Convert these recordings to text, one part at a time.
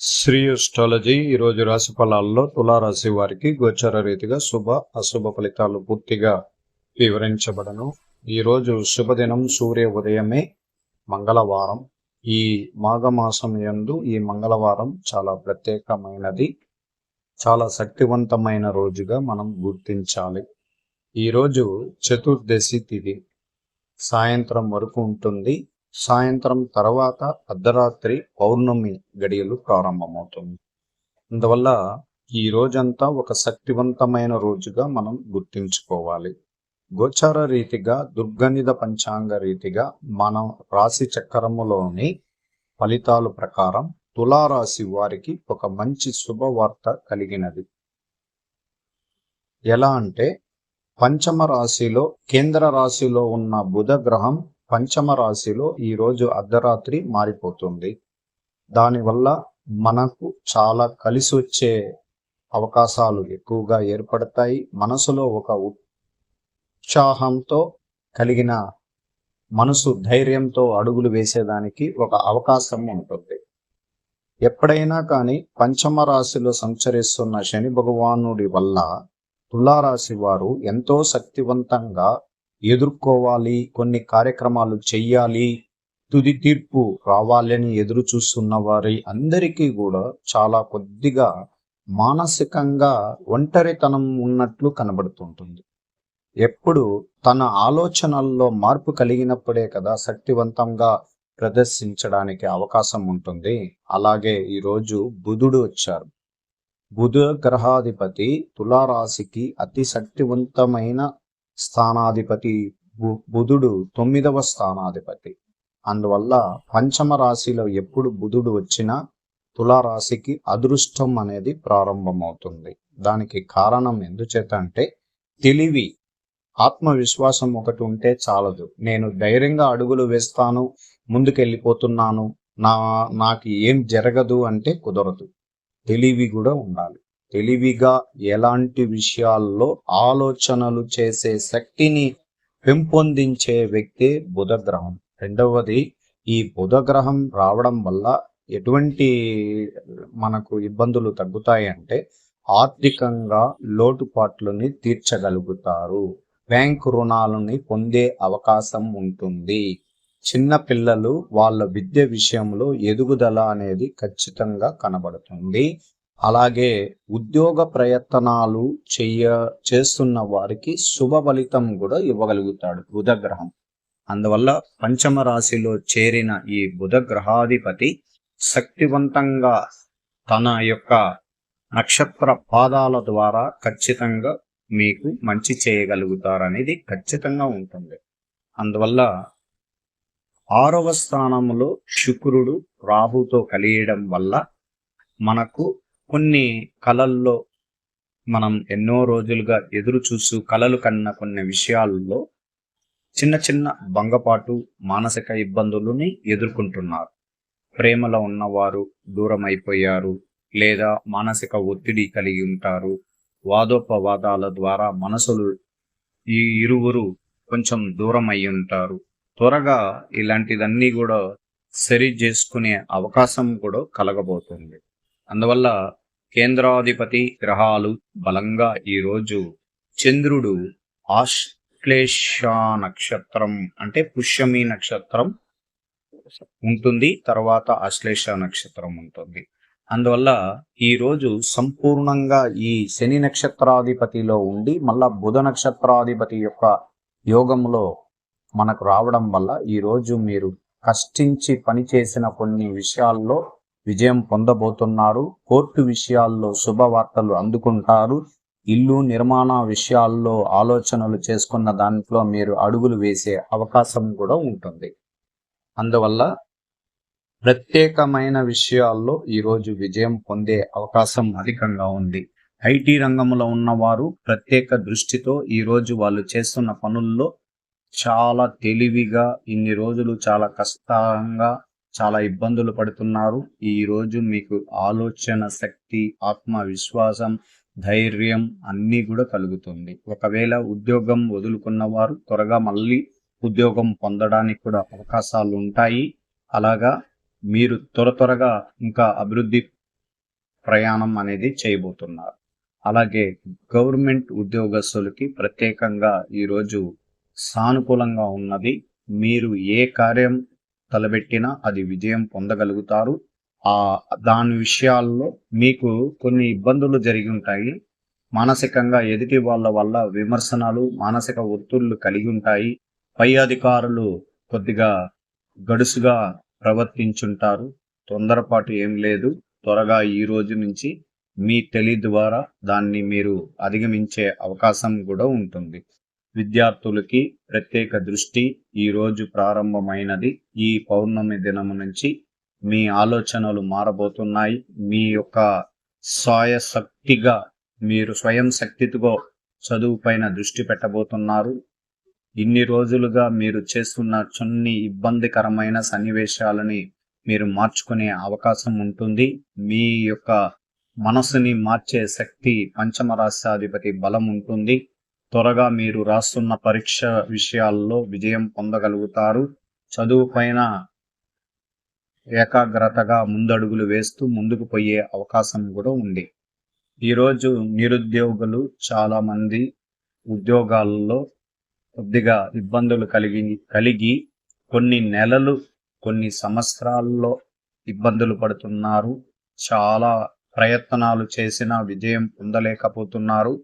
Shri astrology ఈరోజు రాశి ఫలాల్లో తులారాశి వారికి గోచర రీతిగా శుభ అశుభ ఫలితాలు పూర్తిగా వివరించబడను. ఈరోజు శుభదినం సూర్య ఉదయమే మంగళవారం. ఈ మాఘమాసం యందు ఈ మంగళవారం చాలా ప్రత్యేకమైనది. చాలా శక్తివంతమైన రోజుగా మనం గుర్తించాలి. ఈరోజు చతుర్దశి తిథి సాయంత్రం వరకు ఉంటుంది. సాయంత్రం తర్వాత అర్ధరాత్రి పౌర్ణమి గడియలు ప్రారంభమవుతుంది. అందువల్ల ఈ రోజంతా ఒక శక్తివంతమైన రోజుగా మనం గుర్తించుకోవాలి. గోచార రీతిగా దుర్గణిత పంచాంగ రీతిగా మనం రాశి చక్రములోని ఫలితాలు ప్రకారం తులారాశి వారికి ఒక మంచి శుభవార్త కలిగినది. ఎలా అంటే పంచమ రాశిలో కేంద్ర రాశిలో ఉన్న బుధ గ్రహం పంచమ రాశిలో ఈరోజు అర్ధరాత్రి మారిపోతుంది. దానివల్ల మనకు చాలా కలిసి వచ్చే అవకాశాలు ఎక్కువగా ఏర్పడతాయి. మనసులో ఒక ఉత్సాహంతో కలిగిన మనసు ధైర్యంతో అడుగులు వేసేదానికి ఒక అవకాశం ఉంటుంది. ఎప్పుడైనా కానీ పంచమ రాశిలో సంచరిస్తున్న శని భగవానుడి వల్ల తులారాశి వారు ఎంతో శక్తివంతంగా ఎదుర్కోవాలి కొన్ని కార్యక్రమాలు చెయ్యాలి తుది తీర్పు రావాలని ఎదురు చూస్తున్న వారి అందరికీ కూడా చాలా కొద్దిగా మానసికంగా ఒంటరితనం ఉన్నట్లు కనబడుతుంటుంది. ఎప్పుడు తన ఆలోచనల్లో మార్పు కలిగినప్పుడే కదా శక్తివంతంగా ప్రదర్శించడానికి అవకాశం ఉంటుంది. అలాగే ఈరోజు బుధుడు వచ్చారు. బుధ గ్రహాధిపతి తులారాశికి అతి శక్తివంతమైన స్థానాధిపతి బుధుడు తొమ్మిదవ స్థానాధిపతి. అందువల్ల పంచమ రాశిలో ఎప్పుడు బుధుడు వచ్చినా తులారాశికి అదృష్టం అనేది ప్రారంభమవుతుంది. దానికి కారణం ఎందుచేత అంటే తెలివి. ఆత్మవిశ్వాసం ఒకటి ఉంటే చాలదు. నేను ధైర్యంగా అడుగులు వేస్తాను ముందుకెళ్ళిపోతున్నాను నా నాకు ఏం జరగదు అంటే కుదరదు. తెలివి కూడా ఉండాలి. తెలివిగా ఎలాంటి విషయాల్లో ఆలోచనలు చేసే శక్తిని పెంపొందించే వ్యక్తే బుధగ్రహం. రెండవది ఈ బుధగ్రహం రావడం వల్ల ఎటువంటి మనకు ఇబ్బందులు తగ్గుతాయి అంటే ఆర్థికంగా లోటుపాట్లని తీర్చగలుగుతారు. బ్యాంకు రుణాలని పొందే అవకాశం ఉంటుంది. చిన్న పిల్లలు వాళ్ళ విద్య విషయంలో ఎదుగుదల అనేది ఖచ్చితంగా కనబడుతుంది. అలాగే ఉద్యోగ ప్రయత్నాలు చెయ్య చేస్తున్న వారికి శుభ ఫలితం కూడా ఇవ్వగలుగుతాడు బుధగ్రహం. అందువల్ల పంచమ రాశిలో చేరిన ఈ బుధ గ్రహాధిపతి శక్తివంతంగా తన యొక్క నక్షత్ర పాదాల ద్వారా ఖచ్చితంగా మీకు మంచి చేయగలుగుతారనేది ఖచ్చితంగా ఉంటుంది. అందువల్ల ఆరవ స్థానంలో శుక్రుడు రాహుతో కలియడం వల్ల మనకు కొన్ని కళల్లో మనం ఎన్నో రోజులుగా ఎదురు చూస్తూ కళలు కన్న కొన్ని విషయాల్లో చిన్న చిన్న భంగపాటు మానసిక ఇబ్బందులని ఎదుర్కొంటున్నారు. ప్రేమలో ఉన్నవారు దూరం అయిపోయారు లేదా మానసిక ఒత్తిడి కలిగి ఉంటారు. వాదోపవాదాల ద్వారా మనసులు ఈ ఇరువురు కొంచెం దూరం అయి ఉంటారు. త్వరగా ఇలాంటిదన్నీ కూడా సరి చేసుకునే అవకాశం కూడా కలగబోతుంది. అందువల్ల కేంద్రాధిపతి గ్రహాలు బలంగా ఈరోజు చంద్రుడు ఆశ్లేష నక్షత్రం అంటే పుష్యమి నక్షత్రం ఉంటుంది తర్వాత ఆశ్లేష నక్షత్రం ఉంటుంది. అందువల్ల ఈ రోజు సంపూర్ణంగా ఈ శని నక్షత్రాధిపతిలో ఉండి మళ్ళా బుధ నక్షత్రాధిపతి యొక్క యోగంలో మనకు రావడం వల్ల ఈ రోజు మీరు కష్టించి పనిచేసిన కొన్ని విషయాల్లో విజయం పొందబోతున్నారు. కోర్టు విషయాల్లో శుభవార్తలు అందుకుంటారు. ఇల్లు నిర్మాణ విషయాల్లో ఆలోచనలు చేసుకున్న దాంట్లో మీరు అడుగులు వేసే అవకాశం కూడా ఉంటుంది. అందువల్ల ప్రత్యేకమైన విషయాల్లో ఈరోజు విజయం పొందే అవకాశం అధికంగా ఉంది. ఐటీ రంగంలో ఉన్నవారు ప్రత్యేక దృష్టితో ఈరోజు వాళ్ళు చేస్తున్న పనుల్లో చాలా తెలివిగా ఇన్ని రోజులు చాలా కష్టంగా చాలా ఇబ్బందులు పడుతున్నారు. ఈ రోజు మీకు ఆలోచన శక్తి ఆత్మవిశ్వాసం ధైర్యం అన్నీ కూడా కలుగుతుంది. ఒకవేళ ఉద్యోగం వదులుకున్న వారు త్వరగా మళ్ళీ ఉద్యోగం పొందడానికి కూడా అవకాశాలు ఉంటాయి. అలాగా మీరు త్వర త్వరగా ఇంకా అభివృద్ధి ప్రయాణం అనేది చేయబోతున్నారు. అలాగే గవర్నమెంట్ ఉద్యోగస్తులకి ప్రత్యేకంగా ఈరోజు సానుకూలంగా ఉన్నది. మీరు ఏ కార్యం తలబెట్టినా అది విజయం పొందగలుగుతారు. ఆ దాని విషయాల్లో మీకు కొన్ని ఇబ్బందులు జరిగి ఉంటాయి. మానసికంగా ఎదుటి వాళ్ళ వల్ల విమర్శనాలు మానసిక ఒత్తిళ్ళు కలిగి ఉంటాయి. పై అధికారులు కొద్దిగా గడుసుగా ప్రవర్తించుంటారు. తొందరపాటు ఏం లేదు. త్వరగా ఈ రోజు నుంచి మీ తెలి ద్వారా దాన్ని మీరు అధిగమించే అవకాశం కూడా ఉంటుంది. విద్యార్థులకి ప్రత్యేక దృష్టి ఈరోజు ప్రారంభమైనది. ఈ పౌర్ణమి దినము నుంచి మీ ఆలోచనలు మారబోతున్నాయి. మీ యొక్క స్వయశక్తిగా మీరు స్వయం శక్తితో చదువుపైన దృష్టి పెట్టబోతున్నారు. ఇన్ని రోజులుగా మీరు చేస్తున్న కొన్ని ఇబ్బందికరమైన సన్నివేశాలని మీరు మార్చుకునే అవకాశం ఉంటుంది. మీ యొక్క మనసుని మార్చే శక్తి పంచమ రాష్ట్రాధిపతి బలం ఉంటుంది. త్వరగా మీరు రాస్తున్న పరీక్ష విషయాల్లో విజయం పొందగలుగుతారు. చదువు పైన ఏకాగ్రతగా ముందడుగులు వేస్తూ ముందుకు పోయే అవకాశం కూడా ఉంది. ఈరోజు నిరుద్యోగులు చాలామంది ఉద్యోగాల్లో కొద్దిగా ఇబ్బందులు కలిగి కలిగి కొన్ని నెలలు కొన్ని సంవత్సరాల్లో ఇబ్బందులు పడుతున్నారు. చాలా ప్రయత్నాలు చేసినా విజయం పొందలేకపోతున్నారు.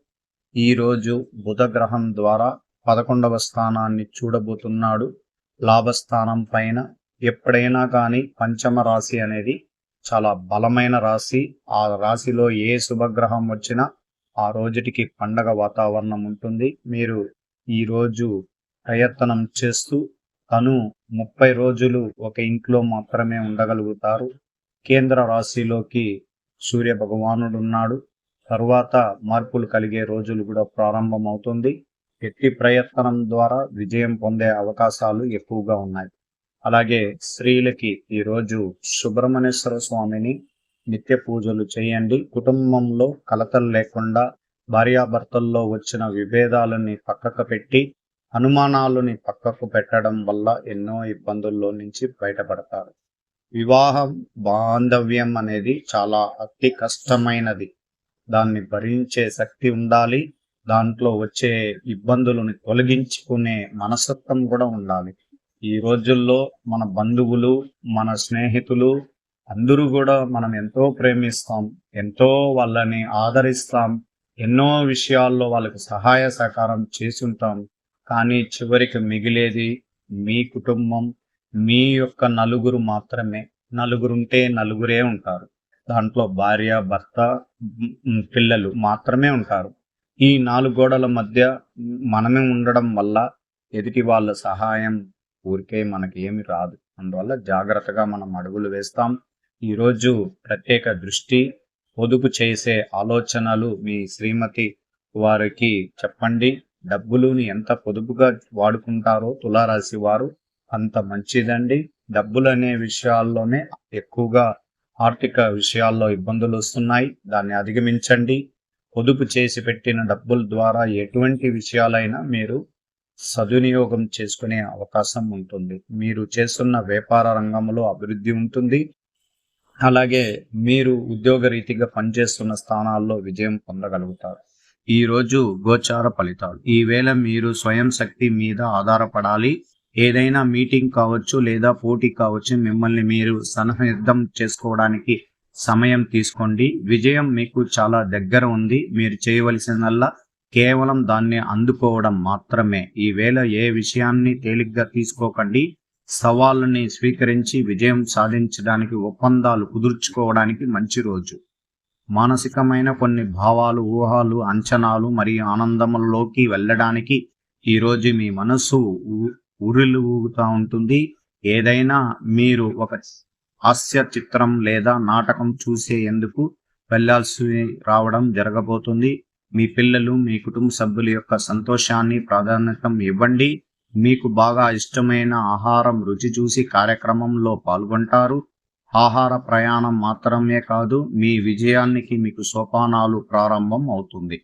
ఈరోజు బుధ గ్రహం ద్వారా పదకొండవ స్థానాన్ని చూడబోతున్నాడు. లాభస్థానం పైన ఎప్పుడైనా కానీ పంచమ రాశి అనేది చాలా బలమైన రాశి. ఆ రాశిలో ఏ శుభగ్రహం వచ్చినా ఆ రోజుటికి పండగ వాతావరణం ఉంటుంది. మీరు ఈరోజు ప్రయత్నం చేస్తూ తను ముప్పై రోజులు ఒక ఇంట్లో మాత్రమే ఉండగలుగుతారు. కేంద్ర రాశిలోకి సూర్య భగవానుడు ఉన్నాడు. తరువాత మార్పులు కలిగే రోజులు కూడా ప్రారంభమవుతుంది. ఎట్టి ప్రయత్నం ద్వారా విజయం పొందే అవకాశాలు ఎక్కువగా ఉన్నాయి. అలాగే స్త్రీలకి ఈరోజు సుబ్రహ్మణ్యేశ్వర స్వామిని నిత్య పూజలు చేయండి. కుటుంబంలో కలతలు లేకుండా భార్యాభర్తల్లో వచ్చిన విభేదాలని పక్కకు పెట్టి అనుమానాలని పక్కకు పెట్టడం వల్ల ఎన్నో ఇబ్బందుల్లో నుంచి బయటపడతారు. వివాహం బాంధవ్యం అనేది చాలా అతి కష్టమైనది. దాన్ని భరించే శక్తి ఉండాలి. దాంట్లో వచ్చే ఇబ్బందులను తొలగించుకునే మనస్తత్వం కూడా ఉండాలి. ఈ రోజుల్లో మన బంధువులు మన స్నేహితులు అందరూ కూడా మనం ఎంతో ప్రేమిస్తాం ఎంతో వాళ్ళని ఆదరిస్తాం ఎన్నో విషయాల్లో వాళ్ళకి సహాయ సహకారం చేసుంటాం కానీ చివరికి మిగిలేది మీ కుటుంబం మీ యొక్క నలుగురు మాత్రమే. నలుగురుంటే నలుగురే ఉంటారు. దాంట్లో భార్య భర్త పిల్లలు మాత్రమే ఉంటారు. ఈ నాలుగు గోడల మధ్య మనమే ఉండడం వల్ల ఎదుటి వాళ్ళ సహాయం ఊరికే మనకి ఏమి రాదు. అందువల్ల జాగ్రత్తగా మనం అడుగులు వేస్తాం. ఈరోజు ప్రత్యేక దృష్టి పొదుపు చేసే ఆలోచనలు మీ శ్రీమతి వారికి చెప్పండి. డబ్బులుని ఎంత పొదుపుగా వాడుకుంటారో తులారాశి వారు అంత మంచిదండి. డబ్బులు అనే విషయాల్లోనే ఎక్కువగా ఆర్థిక విషయాల్లో ఇబ్బందులు వస్తున్నాయి. దాన్ని అధిగమించండి. పొదుపు చేసి పెట్టిన డబ్బుల ద్వారా ఎటువంటి విషయాలైనా మీరు సద్వినియోగం చేసుకునే అవకాశం ఉంటుంది. మీరు చేస్తున్న వ్యాపార రంగంలో అభివృద్ధి ఉంటుంది. అలాగే మీరు ఉద్యోగ రీతిగా పనిచేస్తున్న స్థానాల్లో విజయం పొందగలుగుతారు. ఈ రోజు గోచార ఫలితాలు. ఈవేళ మీరు స్వయం శక్తి మీద ఆధారపడాలి. ఏదైనా మీటింగ్ కావచ్చు లేదా పోటీ కావచ్చు మిమ్మల్ని మీరు సన్నిహితం చేసుకోవడానికి సమయం తీసుకోండి. విజయం మీకు చాలా దగ్గర ఉంది. మీరు చేయవలసినల్లా కేవలం దాన్ని అందుకోవడం మాత్రమే. ఈవేళ ఏ విషయాన్ని తేలిగ్గా తీసుకోకండి. సవాళ్ళని స్వీకరించి విజయం సాధించడానికి ఒప్పందాలు కుదుర్చుకోవడానికి మంచి రోజు. మానసికమైన కొన్ని భావాలు ఊహాలు అంచనాలు మరియు ఆనందములలోకి వెళ్ళడానికి ఈరోజు మీ మనస్సు ఉరిలు ఊగుతూ ఉంటుంది. ఏదైనా మీరు ఒక హాస్య చిత్రం లేదా నాటకం చూసే ఎందుకు వెళ్ళాల్సి రావడం జరగబోతుంది. మీ పిల్లలు మీ కుటుంబ సభ్యుల యొక్క సంతోషాన్ని ప్రాధాన్యత ఇవ్వండి. మీకు బాగా ఇష్టమైన ఆహారం రుచి చూసి కార్యక్రమంలో పాల్గొంటారు. ఆహార ప్రయాణం మాత్రమే కాదు మీ విజయానికి మీకు సోపానాలు ప్రారంభం అవుతుంది.